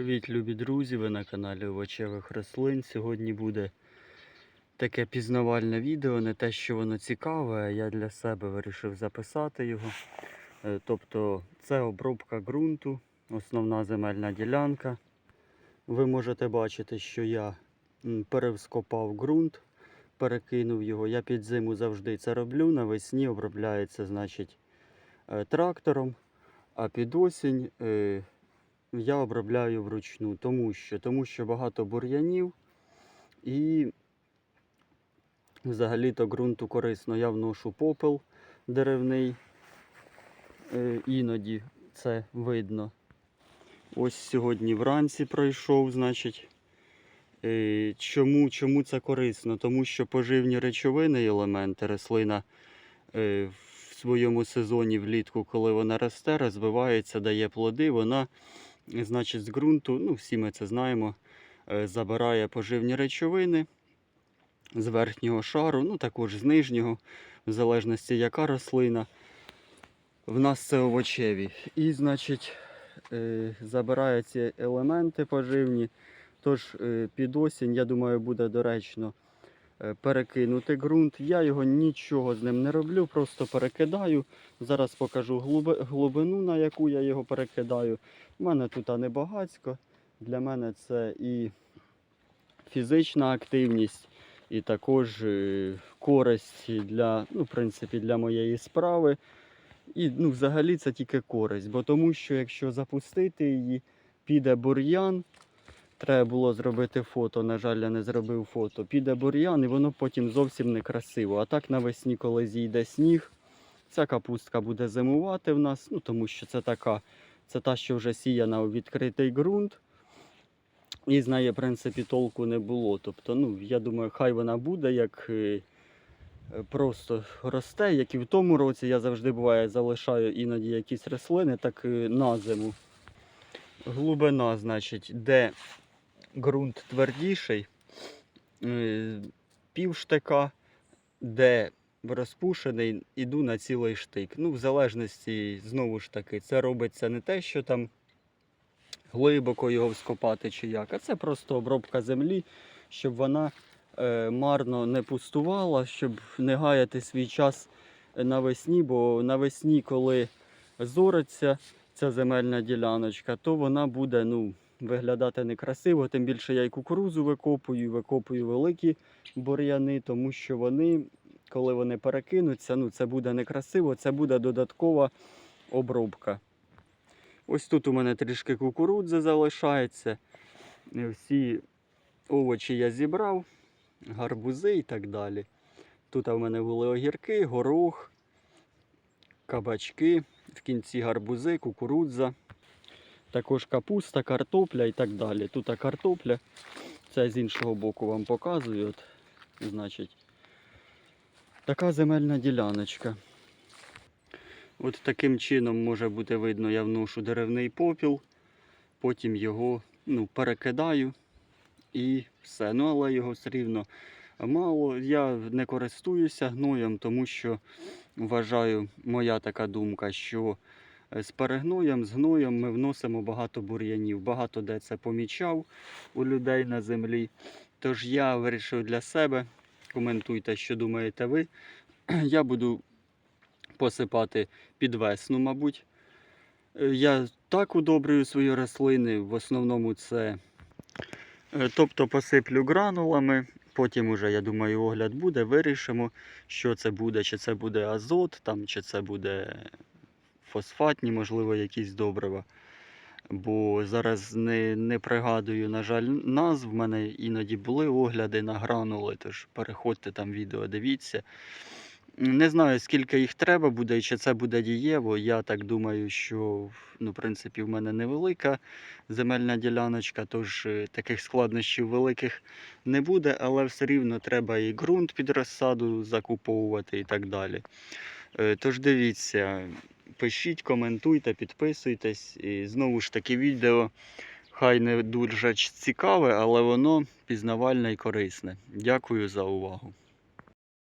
Привіт, любі друзі! Ви на каналі Овочевих рослин. Сьогодні буде таке пізнавальне відео, не те, що воно цікаве, а я для себе вирішив записати його. Е, Тобто це обробка ґрунту, основна земельна ділянка. Ви можете бачити, що я м, перевскопав ґрунт, перекинув його. Я під зиму завжди це роблю. Навесні обробляється значить, е, трактором, а під осінь. Я обробляю вручну, тому що, тому що багато бур'янів і взагалі-то ґрунту корисно. Я вношу попел деревний, е, іноді це видно. Ось сьогодні вранці пройшов, значить. Е, Чому, чому це корисно? Тому що поживні речовини елементи рослина е, в своєму сезоні влітку, коли вона росте, розвивається, дає плоди, вона значить, з ґрунту, ну всі ми це знаємо, е, забирає поживні речовини з верхнього шару, ну також з нижнього, в залежності яка рослина. В нас це овочеві. І, значить, е, забирає ці елементи поживні. Тож е, під осінь, я думаю, буде доречно перекинути ґрунт. Я його нічого з ним не роблю, просто перекидаю. Зараз покажу глибину, на яку я його перекидаю. У мене тут небагацько. Для мене це і фізична активність, і також е, користь для, ну, в принципі, для моєї справи. І ну, взагалі це тільки користь, бо тому що якщо запустити її, піде бур'ян. Треба було зробити фото, на жаль, я не зробив фото. Піде бур'ян і воно потім зовсім не красиво. А так навесні, коли зійде сніг, ця капустка буде зимувати в нас, ну тому що це така, це та, що вже сіяна у відкритий ґрунт. І з неї, в принципі, толку не було. Тобто, ну, я думаю, хай вона буде, як е, просто росте, як і в тому році. Я завжди буває залишаю іноді якісь рослини, так е, на зиму. Глибина, значить, де ґрунт твердіший, е, пів штика, де розпушений, іду на цілий штик. Ну, в залежності, знову ж таки, це робиться не те, що там глибоко його вскопати чи як, а це просто обробка землі, щоб вона е, марно не пустувала, щоб не гаяти свій час навесні, бо навесні, коли зориться ця земельна діляночка, то вона буде ну, виглядати некрасиво. Тим більше я і кукурузу викопую, і викопую великі бур'яни, тому що вони, коли вони перекинуться, ну, це буде некрасиво, це буде додаткова обробка. Ось тут у мене трішки кукурудзи залишається. Всі овочі я зібрав, гарбузи і так далі. Тут у мене були огірки, горох, кабачки, в кінці гарбузи, кукурудза, також капуста, картопля і так далі. Тут картопля, це з іншого боку вам показую. От, значить, така земельна діляночка. От таким чином може бути видно, я вношу деревний попіл, потім його ну, перекидаю і все. Ну, але його все рівно мало. Я не користуюся гноєм, тому що вважаю, моя така думка, що з перегноєм, з гноєм ми вносимо багато бур'янів. Багато де це помічав у людей на землі. Тож я вирішив для себе, коментуйте, що думаєте ви. Я буду посипати під весну, мабуть. Е, Я так удобрюю свої рослини. В основному це е, тобто посиплю гранулами. Потім уже, я думаю, огляд буде, вирішимо, що це буде, чи це буде азот, там, чи це буде фосфатні, можливо, якісь добрива. Бо зараз не, не пригадую, на жаль, назв. В мене іноді були огляди на гранули, тож переходьте там відео, дивіться. Не знаю, скільки їх треба буде і чи це буде дієво. Я так думаю, що ну, в принципі в мене невелика земельна діляночка, тож е, таких складнощів великих не буде, але все рівно треба і ґрунт під розсаду закуповувати і так далі. Е, Тож дивіться, пишіть, коментуйте, підписуйтесь. І знову ж таки відео хай не дуже цікаве, але воно пізнавальне і корисне. Дякую за увагу.